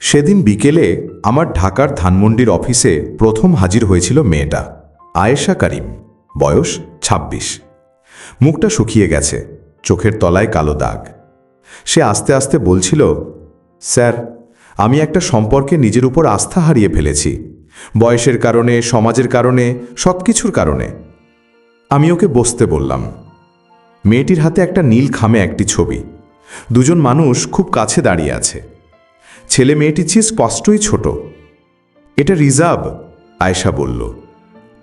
সেদিন বিকেলে আমার ঢাকার ধানমন্ডির অফিসে প্রথম হাজির হয়েছিল মেয়েটা, আয়েশা করিম, বয়স ২৬ মুখটা শুকিয়ে গেছে, চোখের তলায় কালো দাগ। সে আস্তে আস্তে বলছিল, স্যার, আমি একটা সম্পর্কে নিজের উপর আস্থা হারিয়ে ফেলেছি, বয়সের কারণে, সমাজের কারণে সব কিছুর কারণে। আমি ওকে বসতে বললাম। মেয়েটির হাতে একটা নীল খামে একটি ছবি। দুজন মানুষ খুব কাছে দাঁড়িয়ে আছে। ছেলে মেয়েটি চেয়ে স্পষ্টই ছোট। এটা রিজার্ভ, আয়েশা বলল।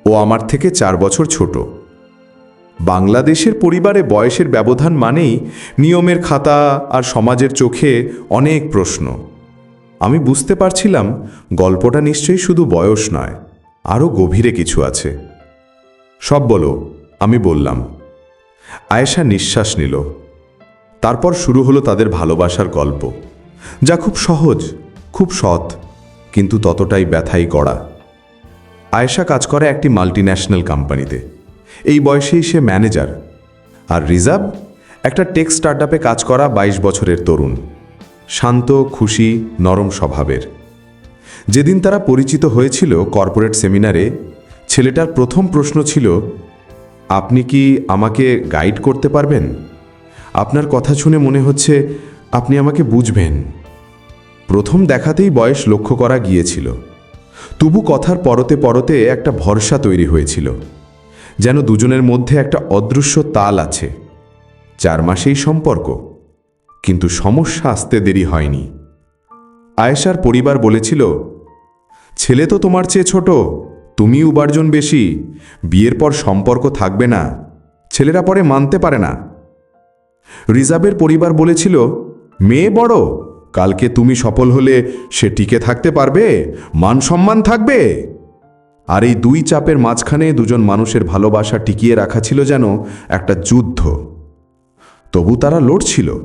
ও আমার থেকে চার বছর ছোট। বাংলাদেশের পরিবারে বয়সের ব্যবধান মানেই নিয়মের খাতা আর সমাজের চোখে অনেক প্রশ্ন। আমি বুঝতে পারছিলাম গল্পটা নিশ্চয়ই শুধু বয়স নয়, আরও গভীরে কিছু আছে। সব বলো, আমি বললাম। আয়েশা নিঃশ্বাস নিল। তারপর শুরু হলো তাদের ভালোবাসার গল্প। যা খুব সহজ, খুব সৎ, কিন্তু ততটাই ব্যথাই গড়া আয়েশা কাজ করে একটি মাল্টিন্যাশনাল কোম্পানিতে এই বয়সেই সে ম্যানেজার আর রিজার্ভ একটা টেক স্টার্টআপে কাজ করা ২২ বছরের তরুণ। শান্ত, খুশি, নরম স্বভাবের। যেদিন তারা পরিচিত হয়েছিল কর্পোরেট সেমিনারে ছেলেটার প্রথম প্রশ্ন ছিল, আপনি কি আমাকে গাইড করতে পারবেন? আপনার কথা শুনে মনে হচ্ছে আপনি আমাকে বুঝবেন। প্রথম দেখাতেই বয়স লক্ষ্য করা গিয়েছিল। তবু কথার পরতে পরতে একটা ভরসা তৈরি হয়েছিল, যেন দুজনের মধ্যে একটা অদৃশ্য তাল আছে। চার মাসেই সম্পর্ক, কিন্তু সমস্যা আসতে দেরি হয়নি। আয়েশার পরিবার বলেছিল, ছেলে তো তোমার চেয়ে ছোট, তুমি উপার্জন বেশি, বিয়ের পর সম্পর্ক থাকবে না, ছেলেরা পরে মানতে পারে না। রিজার্ভের পরিবার বলেছিল, মেয়ে বড় কালকে তুমি সফল হলে সে টিকে থাকতে পারবে? মান সম্মান থাকবে? আর এই দুই চাপের মাঝখানে দুজন মানুষের ভালোবাসা টিকিয়ে রাখা ছিল যেন একটা যুদ্ধ। তবু তারা লড়ছিল।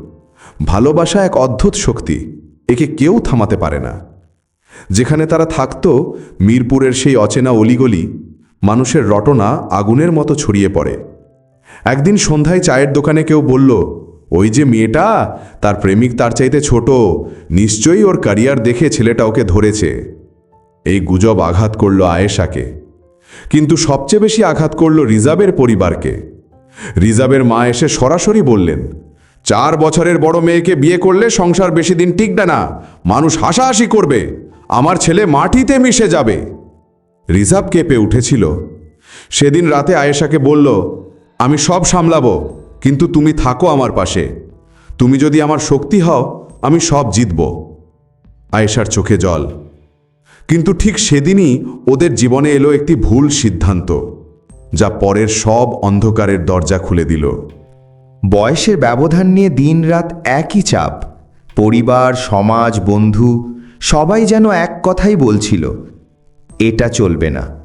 ভালোবাসা এক অদ্ভুত শক্তি। একে কেউ থামাতে পারে না। যেখানে তারা থাকত, মিরপুরের সেই অচেনা অলিগলি, মানুষের রটনা আগুনের মতো ছড়িয়ে পড়ে। একদিন সন্ধ্যায় চায়ের দোকানে কেউ বলল ওই যে মেয়েটা, তার প্রেমিক তার চাইতে ছোট, নিশ্চয়ই ওর ক্যারিয়ার দেখে ছেলেটা ওকে ধরেছে। এই গুজব আঘাত করল আয়েশাকে। কিন্তু সবচেয়ে বেশি আঘাত করল রিজার্ভের পরিবারকে। রিজার্ভের মা এসে সরাসরি বললেন, চার বছরের বড় মেয়েকে বিয়ে করলে সংসার বেশি দিন টিকবে না, মানুষ হাসাহাসি করবে, আমার ছেলে মাটিতে মিশে যাবে। রিজার্ভ কেঁপে উঠেছিল। সেদিন রাতে আয়েশাকে বলল, আমি সব সামলাবো কিন্তু তুমি থাকো আমার পাশে। তুমি যদি আমার শক্তি হও, আমি সব জিতব। আয়েশার চোখে জল। কিন্তু ঠিক সেদিনই ওদের জীবনে এলো একটি ভুল সিদ্ধান্ত, যা পরের সব অন্ধকারের দরজা খুলে দিল। বয়সের ব্যবধান নিয়ে দিনরাত একই চাপ। পরিবার, সমাজ, বন্ধু, সবাই যেন এক কথাই বলছিল, এটা চলবে না।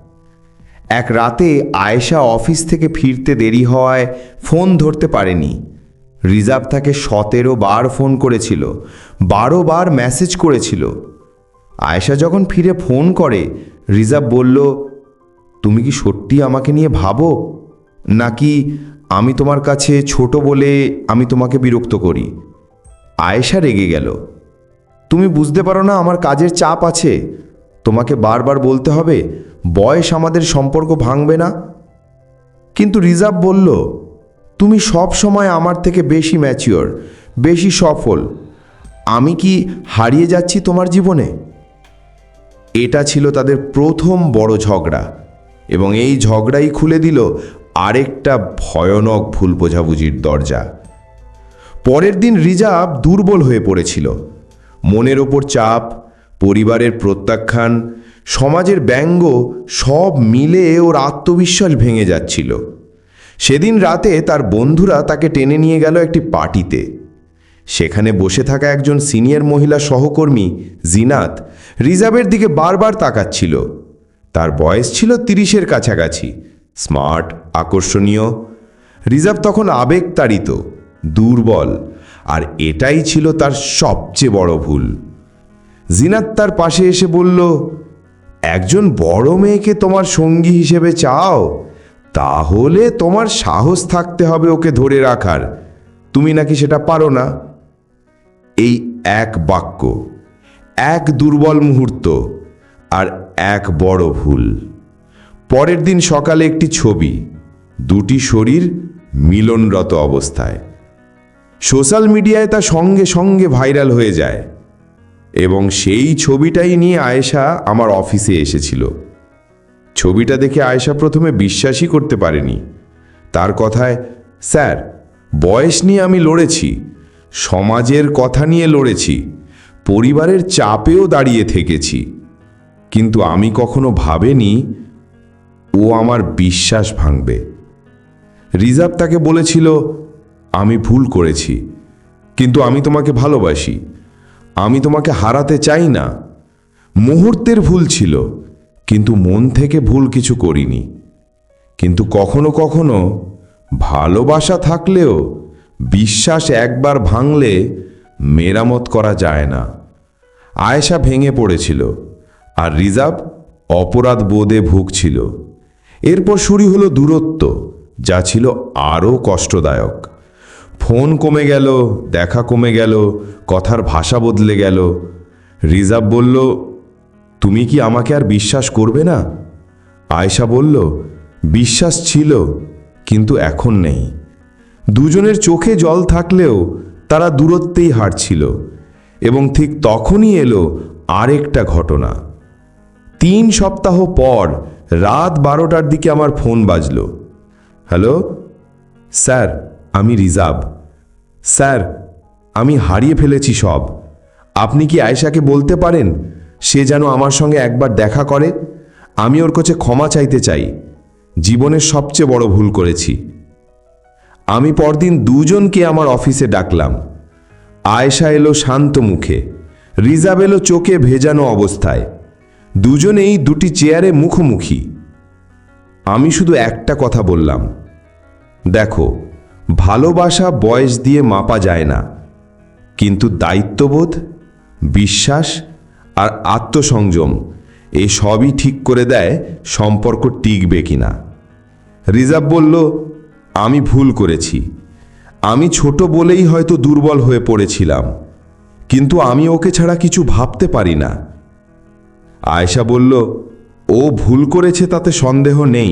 এক রাতে আয়েশা অফিস থেকে ফিরতে দেরি হওয়ায় ফোন ধরতে পারেনি। রিজার্ভ তাকে সতেরো বার ফোন করেছিল, বারো বার মেসেজ করেছিল। আয়েশা যখন ফিরে ফোন করে রিজার্ভ বলল, তুমি কি সত্যি আমাকে নিয়ে ভাবো? নাকি আমি তোমার কাছে ছোট বলে আমি তোমাকে বিরক্ত করি? আয়েশা রেগে গেল, তুমি বুঝতে পারো না আমার কাজের চাপ আছে। তোমাকে বারবার বলতে হবে বয়স আমাদের সম্পর্ক ভাঙবে না? কিন্তু রিজার্ভ বলল, তুমি সব সময় আমার থেকে বেশি ম্যাচিওর বেশি সফল। আমি কি হারিয়ে যাচ্ছি তোমার জীবনে? এটা ছিল তাদের প্রথম বড় ঝগড়া এবং এই ঝগড়াই খুলে দিল আরেকটা ভয়ানক ভুল বোঝাবুঝির দরজা। পরের দিন রিজার্ভ দুর্বল হয়ে পড়েছিল। মনের ওপর চাপ, পরিবারের প্রত্যাখ্যান সমাজের ব্যঙ্গ সব মিলে ওর আত্মবিশ্বাস ভেঙে যাচ্ছিল। সেদিন রাতে তার বন্ধুরা তাকে টেনে নিয়ে গেল একটি পার্টিতে। সেখানে বসে থাকা একজন সিনিয়র মহিলা সহকর্মী, জিনাত রিজার্ভের দিকে বারবার তাকাচ্ছিল। তার বয়স ছিল তিরিশের কাছাকাছি, স্মার্ট, আকর্ষণীয়। রিজার্ভ তখন আবেগ তাড়িত দুর্বল, আর এটাই ছিল তার সবচেয়ে বড় ভুল। জিনাত তার পাশে এসে বলল একজন বড় মেয়েকে তোমার সঙ্গী হিসেবে চাও, তাহলে তোমার সাহস থাকতে হবে ওকে ধরে রাখার। তুমি নাকি সেটা পারো না? এই এক বাক্য, এক দুর্বল মুহূর্ত আর এক বড় ভুল। পরের দিন সকালে একটি ছবি, দুটি শরীর মিলনরত অবস্থায়। সোশ্যাল মিডিয়ায় তা সঙ্গে সঙ্গে ভাইরাল হয়ে যায়। এবং সেই ছবিটাই নিয়ে আয়েশা আমার অফিসে এসেছিল। ছবিটা দেখে আয়েশা প্রথমে বিশ্বাসই করতে পারেনি। তার কথায়, স্যার, বয়স নিয়ে আমি লড়েছি, সমাজের কথা নিয়ে লড়েছি, পরিবারের চাপেও দাঁড়িয়ে থেকেছি। কিন্তু আমি কখনো ভাবেনি ও আমার বিশ্বাস ভাঙবে। রিজার্ভ তাকে বলেছিল, আমি ভুল করেছি, কিন্তু আমি তোমাকে ভালোবাসি আমি তোমাকে হারাতে চাই না। মুহূর্তের ভুল ছিল, কিন্তু মন থেকে ভুল কিছু করিনি। কিন্তু কখনো কখনো ভালোবাসা থাকলেও বিশ্বাস একবার ভাঙলে মেরামত করা যায় না। আয়েশা ভেঙে পড়েছিল আর রিজার্ভ অপরাধ বোধে ভুগছিল। এরপর শুরু হলো দূরত্ব, যা ছিল আরও কষ্টদায়ক। ফোন কমে গেল, দেখা কমে গেল, কথার ভাষা বদলে গেল। রিজার্ভ বলল, তুমি কি আমাকে আর বিশ্বাস করবে না? আয়শা বলল, বিশ্বাস ছিল, কিন্তু এখন নেই। দুজনের চোখে জল থাকলেও তারা দূরত্বেই হাঁটছিল এবং ঠিক তখনই এলো আরেকটা ঘটনা। তিন সপ্তাহ পর রাত বারোটার দিকে আমার ফোন বাজলো। হ্যালো, স্যার আমি রিজার্ভ। স্যার, আমি হারিয়ে ফেলেছি সব। আপনি কি আয়েশাকে বলতে পারেন, সে যেন আমার সঙ্গে একবার দেখা করে? আমি ওর কাছে ক্ষমা চাইতে চাই। জীবনের সবচেয়ে বড় ভুল করেছি। আমি পরদিন দুজনকে আমার অফিসে ডাকলাম। আয়েশা এলো শান্ত মুখে। রিজার্ভ এলো চোখে ভেজানো অবস্থায়। দুজনেই দুটি চেয়ারে মুখোমুখি। আমি শুধু একটা কথা বললাম। দেখো ভালোবাসা বয়স দিয়ে মাপা যায় না। কিন্তু দায়িত্ববোধ, বিশ্বাস আর আত্মসংযম এই সবই ঠিক করে দেয় সম্পর্ক টিকবে কিনা। রিজার্ভ বলল, আমি ভুল করেছি। আমি ছোট বলেই হয়তো দুর্বল হয়ে পড়েছিলাম, কিন্তু আমি ওকে ছাড়া কিছু ভাবতে পারি না। আয়েশা বলল, ও ভুল করেছে তাতে সন্দেহ নেই।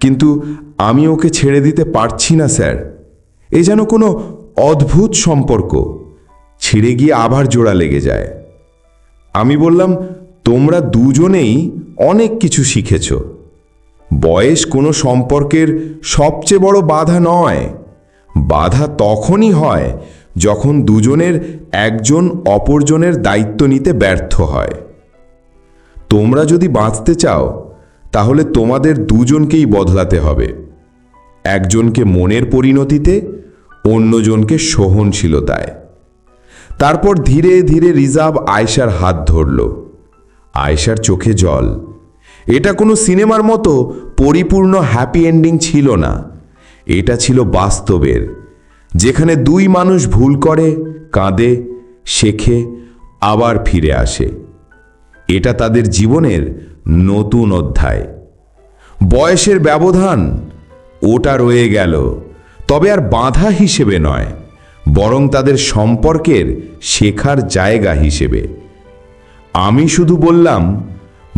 কিন্তু আমি ওকে ছেড়ে দিতে পারছি না, স্যার। এ যেন কোনো অদ্ভুত সম্পর্ক। ছিঁড়ে গিয়ে আবার জোড়া লেগে যায়। আমি বললাম, তোমরা দুজনেই অনেক কিছু শিখেছ। বয়স কোনো সম্পর্কের সবচেয়ে বড় বাধা নয়। বাধা তখনই হয় যখন দুজনের একজন অপরজনের দায়িত্ব নিতে ব্যর্থ হয়। তোমরা যদি বাঁচতে চাও তাহলে তোমাদের দুজনকেই বদলাতে হবে। একজনকে মনের পরিণতিতে, অন্যজনকে সহনশীলতায়। তারপর ধীরে ধীরে রিজার্ভ আয়শার হাত ধরল। আয়শার চোখে জল। এটা কোনো সিনেমার মতো পরিপূর্ণ হ্যাপি এন্ডিং ছিল না। এটা ছিল বাস্তবের, যেখানে দুই মানুষ ভুল করে, কাঁদে, শেখে, আবার ফিরে আসে। এটা তাদের জীবনের নতুন অধ্যায়। বয়সের ব্যবধান, ওটা রয়ে গেল। তবে আর বাধা হিসেবে নয়, বরং তাদের সম্পর্কের শেখার জায়গা হিসেবে। আমি শুধু বললাম,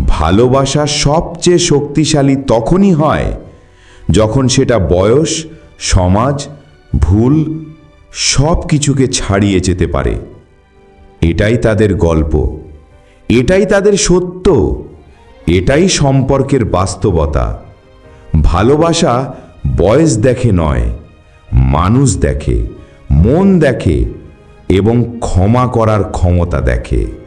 ভালোবাসা সবচেয়ে শক্তিশালী তখনই হয় যখন সেটা বয়স, সমাজ, ভুল সব কিছুকে ছাড়িয়ে যেতে পারে। এটাই তাদের গল্প। এটাই তাদের সত্য। এটাই সম্পর্কের বাস্তবতা। ভালোবাসা বয়স দেখে নয়, মানুষ দেখে, মন দেখে এবং ক্ষমা করার ক্ষমতা দেখে।